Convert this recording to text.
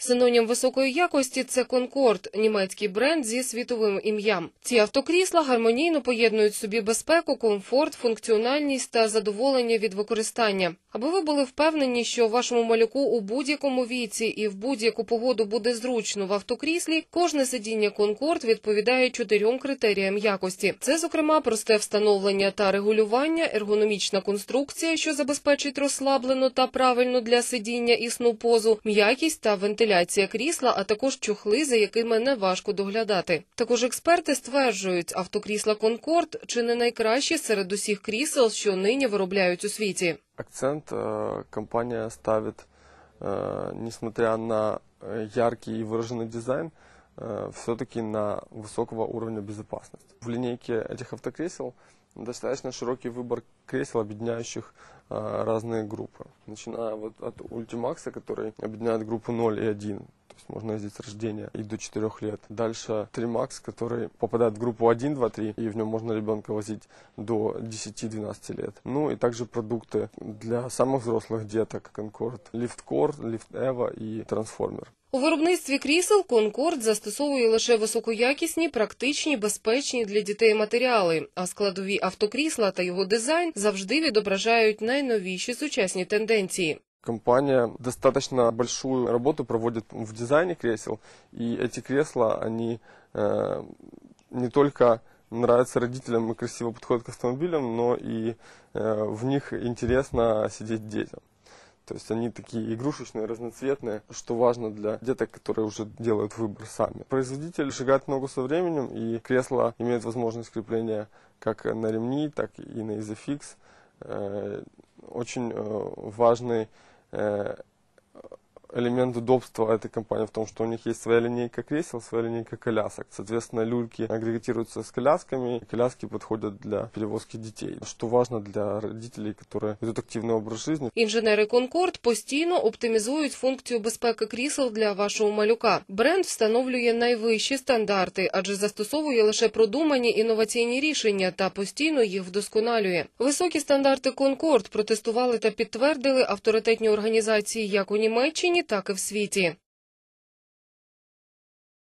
Синонім високої якості це Конкорд, німецький бренд зі світовим ім'ям. Ці автокрісла гармонійно поєднують собі безпеку, комфорт, функціональність та задоволення від використання. Аби ви були впевнені, що вашому малюку у будь-якому віці і в будь-яку погоду буде зручно в автокріслі, кожне сидіння Конкорд відповідає чотирьом критеріям якості. Це, зокрема, просте встановлення та регулювання, ергономічна конструкція, що забезпечить розслаблену та правильну для сидіння і сну позу, м'якість та вентиляція крісла, а також чохли, за якими не важко доглядати. Також експерти стверджують, автокрісла Конкорд чи не найкращі серед усіх крісел, що нині виробляють у світі. Акцент э, компания ставит, э, несмотря на э, яркий и выраженный дизайн, все-таки на высокого уровня безопасности. В линейке этих автокресел достаточно широкий выбор кресел, объединяющих э, разные группы. Начиная вот от Ultimax, который объединяет группу 0 и 1. То есть можно ездить с рождения и до 4 лет. Дальше 3 Max, который попадает в группу 1, 2, 3, и в нем можно ребенка возить до 10-12 лет. Ну и также продукты для самых взрослых деток, Concord, Lift Core, Lift Evo и Transformer. У виробництві крісел Конкорд застосовує лише високоякісні, практичні, безпечні для дітей матеріали, а складові автокрісла та його дизайн завжди відображають найновіші сучасні тенденції. Компания достаточно большую работу проводит в дизайне кресел, и эти кресла, они э, не только нравятся родителям и красиво подходят к автомобилям, но и э, в них интересно сидеть детям. То есть они такие игрушечные, разноцветные, что важно для деток, которые уже делают выбор сами. Производитель шагает ногу со временем, и кресла имеют возможность крепления как на ремни, так и на изофикс. Э, Очень э, важный э, элемент удобства этой компании в том, что у них есть своя линейка кресел, своя линейка колясок. Соответственно, люльки агрегатируются с колясками, и коляски подходят для перевозки детей, что важно для родителей, которые ведут активный образ жизни. Інженери Конкорд постійно оптимізують функцію безпеки крісел для вашого малюка. Бренд встановлює найвищі стандарти, адже застосовує лише продумані інноваційні рішення та постійно їх вдосконалює. Високі стандарти Конкорд протестували та підтвердили авторитетні організації як у Німеччині, так і в світі.